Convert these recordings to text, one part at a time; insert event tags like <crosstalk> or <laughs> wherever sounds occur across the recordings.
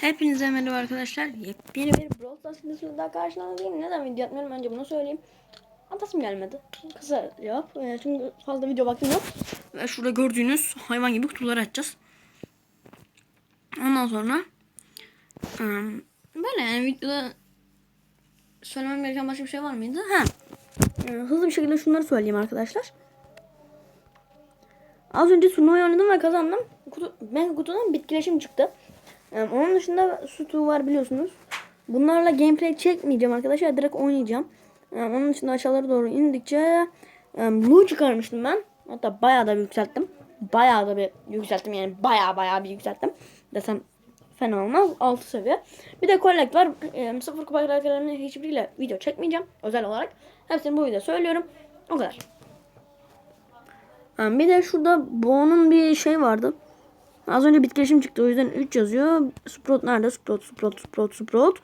Hepinize merhaba arkadaşlar. Yepyeni bir Brawl Stars videosuyla daha karşınızdayım. Neden video atmıyorum önce bunu söyleyeyim. Atasım gelmedi. Kısa cevap. Ee, çünkü fazla video vaktim yok. Ve şurada gördüğünüz hayvan gibi kutuları açacağız. Ondan sonra ım, böyle yani videoda söylemem gereken başka bir şey var mıydı? Ha. Ee, hızlı bir şekilde şunları söyleyeyim arkadaşlar. Az önce turnuvayı oynadım ve kazandım. Kutu, mega kutudan bitkileşim çıktı. Ee, onun dışında sütü var biliyorsunuz. Bunlarla gameplay çekmeyeceğim arkadaşlar. Direkt oynayacağım. Ee, onun dışında aşağılara doğru indikçe e, blue çıkarmıştım ben. Hatta bayağı da bir yükselttim. Bayağı da bir yükselttim yani bayağı bayağı bir yükselttim. Desem fena olmaz. 6 seviye. Bir de collect var. E, sıfır kupa karakterlerinin hiçbiriyle video çekmeyeceğim. Özel olarak. Hepsini bu videoda söylüyorum. O kadar. Bir de şurada Bo'nun bir şey vardı. Az önce bitkileşim çıktı. O yüzden 3 yazıyor. Sprout nerede? Sprout, Sprout, Sprout, Sprout.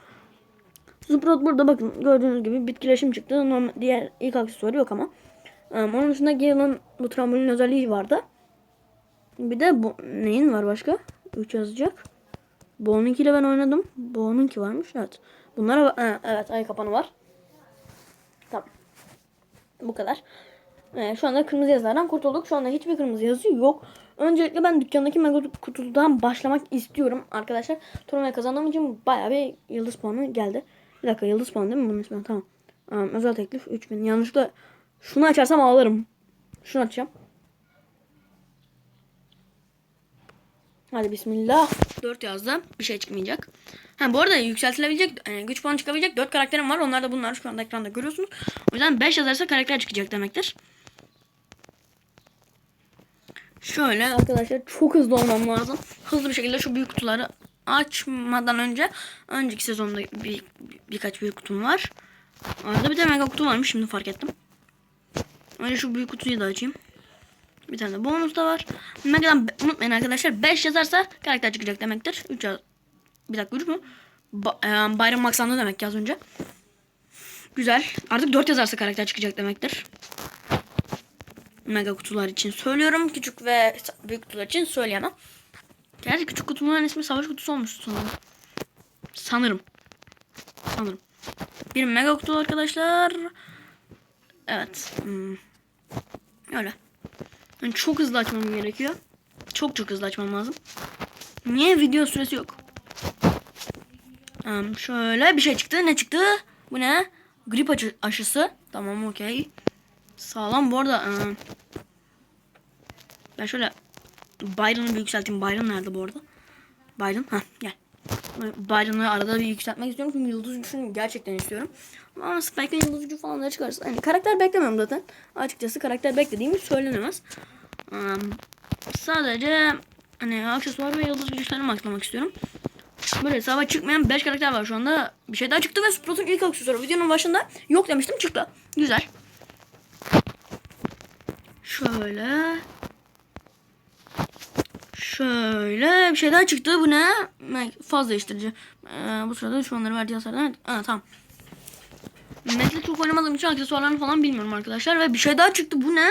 Sprout burada bakın. Gördüğünüz gibi bitkileşim çıktı. Normal, diğer ilk aksesuarı yok ama. Um, onun dışında Gale'ın bu trambolin özelliği vardı. Bir de bu, neyin var başka? 3 yazacak. Bo'nunkiyle ben oynadım. Bo'nunki varmış. Evet. Bunlara ha, evet ay kapanı var. Tamam. Bu kadar. Ee, şu anda kırmızı yazılardan kurtulduk. Şu anda hiçbir kırmızı yazı yok. Öncelikle ben dükkandaki mega kutudan başlamak istiyorum arkadaşlar. Turnuvayı kazandığım için bayağı bir yıldız puanı geldi. Bir dakika yıldız puanı değil mi bunun ismi? Tamam. Um, özel teklif 3000. Yanlışlıkla şunu açarsam ağlarım. Şunu açacağım. Hadi bismillah. 4 yazdı. Bir şey çıkmayacak. Ha bu arada yükseltilebilecek e, güç puanı çıkabilecek 4 karakterim var. Onlar da bunlar şu anda ekranda görüyorsunuz. O yüzden 5 yazarsa karakter çıkacak demektir. Şöyle arkadaşlar çok hızlı olmam lazım. Hızlı bir şekilde şu büyük kutuları açmadan önce önceki sezonda bir, bir- birkaç büyük kutum var. Arada bir de mega kutu varmış şimdi fark ettim. Önce şu büyük kutuyu da açayım. Bir tane de bonus da var. Mega'dan unutmayın arkadaşlar 5 yazarsa karakter çıkacak demektir. 3 yaz... Bir dakika 3 mü? Ba e, bayram maksandı demek ki az önce. Güzel. Artık 4 yazarsa karakter çıkacak demektir mega kutular için söylüyorum. Küçük ve büyük kutular için söyleyemem. Gerçi küçük kutuların ismi savaş kutusu olmuş sanırım. Sanırım. Sanırım. Bir mega kutu arkadaşlar. Evet. Hmm. Öyle. Yani çok hızlı açmam gerekiyor. Çok çok hızlı açmam lazım. Niye video süresi yok? Um, şöyle bir şey çıktı. Ne çıktı? Bu ne? Grip aşı- aşısı. Tamam okey. Sağlam bu arada. Ee, ben şöyle Byron'ı bir yükselteyim. Byron nerede bu arada? Byron. ha gel. Byron'ı arada bir yükseltmek istiyorum. Çünkü yıldız gücünü gerçekten istiyorum. Ama Spike'ın yıldız gücü falan da çıkarsa. Hani karakter beklemiyorum zaten. Açıkçası karakter beklediğim söylenemez. Ee, sadece hani aksesuar ve yıldız güçlerini maklamak istiyorum. Böyle hesaba çıkmayan 5 karakter var şu anda. Bir şey daha çıktı ve Sprout'un ilk aksesuarı. Videonun başında yok demiştim çıktı. Güzel. Şöyle. Şöyle bir şey daha çıktı. Bu ne? Faz değiştirici. Ee, bu sırada düşmanları verdiği hasardan. Ha, tamam. Mekle çok oynamadığım için aksesuarlarını falan bilmiyorum arkadaşlar. Ve bir şey daha çıktı. Bu ne?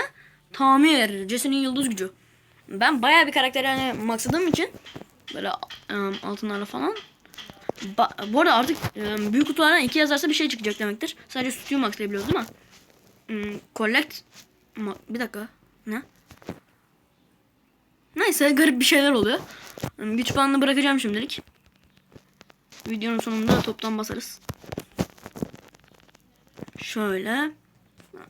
Tamir. Jesse'nin yıldız gücü. Ben bayağı bir karakter yani maksadığım için böyle um, altınlarla falan. Ba bu arada artık um, büyük kutulardan iki yazarsa bir şey çıkacak demektir. Sadece sütüyü maxlayabiliyoruz değil mi? Um, collect Ma- bir dakika. Ne? Neyse garip bir şeyler oluyor. Güç bandını bırakacağım şimdilik. Videonun sonunda toptan basarız. Şöyle.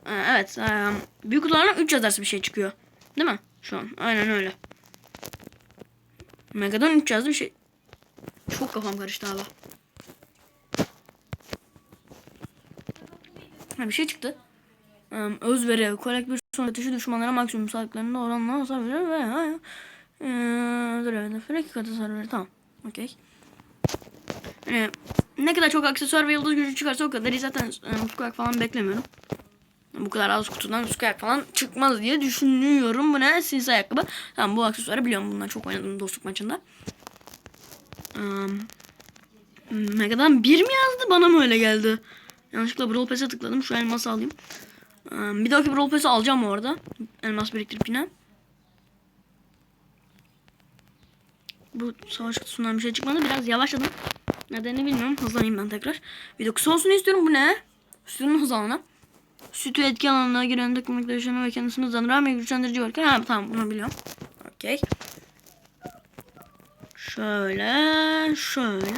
Ee, Evet. em, Büyük kutulardan 3 yazarsa bir şey çıkıyor. Değil mi? Şu an. Aynen öyle. Mega'dan 3 yazdı bir şey. Çok kafam karıştı abi. Ha bir şey çıktı. Em, Özveri. Kolek bir son ateşi düşmanlara maksimum sağlıklarında oranla hasar verir ve ha, eee frek katı hasar verir. Tamam. Okey. Yani ne kadar çok aksesuar ve yıldız gücü çıkarsa o kadar iyi zaten e, squack falan beklemiyorum. Bu kadar az kutudan squack falan çıkmaz diye düşünüyorum. Bu ne? Sinsi ayakkabı. Tamam bu aksesuarı biliyorum. Bundan çok oynadım dostluk maçında. Um, Mega'dan bir mi yazdı? Bana mı öyle geldi? Yanlışlıkla Brawl Pass'e tıkladım. Şu elması alayım. Um, bir dahaki Brawl Pass'i alacağım orada. Elmas biriktirip yine. bu savaş kutusundan bir şey çıkmadı. Biraz yavaşladım. Nedenini bilmiyorum. Hızlanayım ben tekrar. Video kısa olsun istiyorum. Bu ne? Sütunun hız. Sütü etki alanına giren dokunmakta yaşanan ve kendisini hızlandıran bir güçlendirici varken. Ha tamam bunu biliyorum. Okey. Şöyle. Şöyle.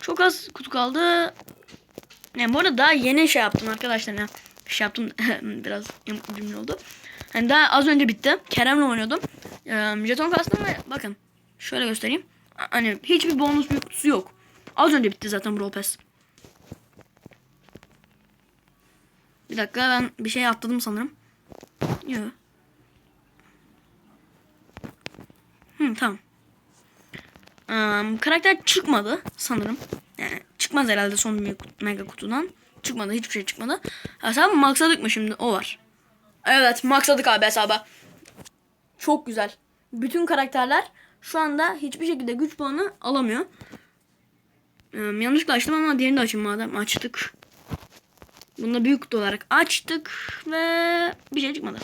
Çok az kutu kaldı. Ne bu arada daha yeni şey yaptım arkadaşlar ya. Şey yaptım <laughs> biraz cümle oldu. Hani daha az önce bitti. Kerem'le oynuyordum. Ee, jeton kastım ve bakın şöyle göstereyim. Hani hiçbir bonus bir kutusu yok. Az önce bitti zaten Brawl Pass. Bir dakika ben bir şey atladım sanırım. Yok. Hı, tamam. Ee, karakter çıkmadı sanırım. Yani çıkmaz herhalde son mega kutudan. Çıkmadı hiçbir şey çıkmadı. Hesabı maksadık mı şimdi o var. Evet maksadık abi hesaba. Çok güzel. Bütün karakterler şu anda hiçbir şekilde güç puanı alamıyor. Ee, yanlışlıkla açtım ama diğerini de açayım madem açtık. Bunu da büyük olarak açtık ve bir şey çıkmadı.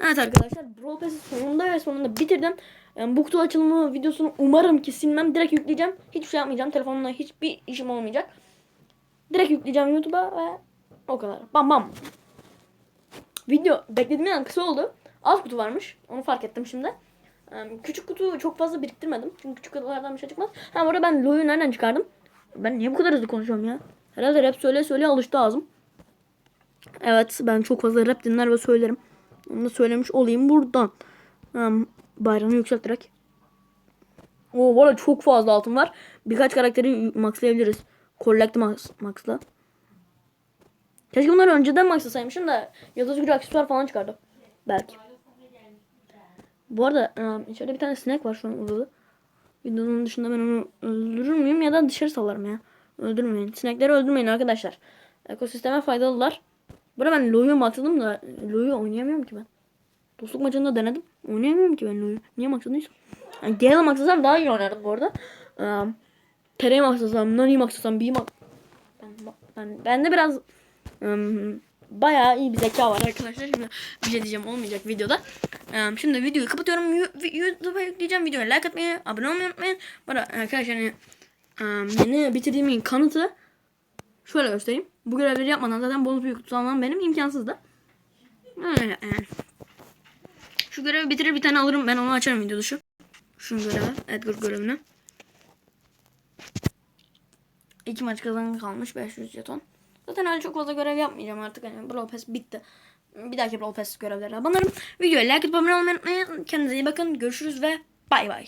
Evet arkadaşlar Brawl Pass'i sonunda ve sonunda bitirdim. Yani bu kutu açılımı videosunu umarım ki silmem. Direkt yükleyeceğim. Hiçbir şey yapmayacağım. Telefonla hiçbir işim olmayacak. Direkt yükleyeceğim YouTube'a ve o kadar. Bam bam. Video beklediğimden kısa oldu. Az kutu varmış. Onu fark ettim şimdi. Küçük kutu çok fazla biriktirmedim. Çünkü küçük kutulardan bir şey çıkmaz. Ha bu arada ben Lo'yu nereden çıkardım? Ben niye bu kadar hızlı konuşuyorum ya? Herhalde rap söyle söyle alıştı ağzım. Evet ben çok fazla rap dinler ve söylerim. Onu da söylemiş olayım buradan. Um, bayrağını yükselterek. Oo valla çok fazla altın var. Birkaç karakteri maxlayabiliriz. Collect max, maxla. Keşke bunları önceden maxlasaymışım da yıldız gücü aksesuar falan çıkardı. Belki. Bu arada um, içeride bir tane sinek var şu an odada. Videonun dışında ben onu öldürür müyüm ya da dışarı salarım ya. Öldürmeyin. Sinekleri öldürmeyin arkadaşlar. Ekosisteme faydalılar. Burada ben Lo'yu maxladım da Lo'yu oynayamıyorum ki ben. Dostluk maçında denedim. Oynayamıyorum ki ben Lo'yu. Niye maxladıysam. Yani Gale'ı maxlasam daha iyi oynardım bu arada. Um, Tere'yi maxlasam, Nani'yi maxlasam, B'yi max... Ben, ben, bende biraz um, bayağı iyi bir zeka var arkadaşlar. Şimdi bir şey diyeceğim olmayacak videoda. Um, şimdi videoyu kapatıyorum. YouTube'a yükleyeceğim. Videoya like atmayı, abone olmayı unutmayın. Arada arkadaşlar hani um, yeni bitirdiğimin kanıtı şöyle göstereyim. Bu görevleri yapmadan zaten bonus büyük tutamam benim imkansızdı. Öyle yani. Şu görevi bitirir bir tane alırım. Ben onu açarım video dışı. Şu görevi. Edgar görevini. İki maç kazanın kalmış 500 jeton. Zaten öyle çok fazla görev yapmayacağım artık. Hani Brawl Pass bitti. Bir dahaki Brawl Pass görevlerine abanırım. Videoya like atıp abone olmayı unutmayın. Kendinize iyi bakın. Görüşürüz ve bay bay.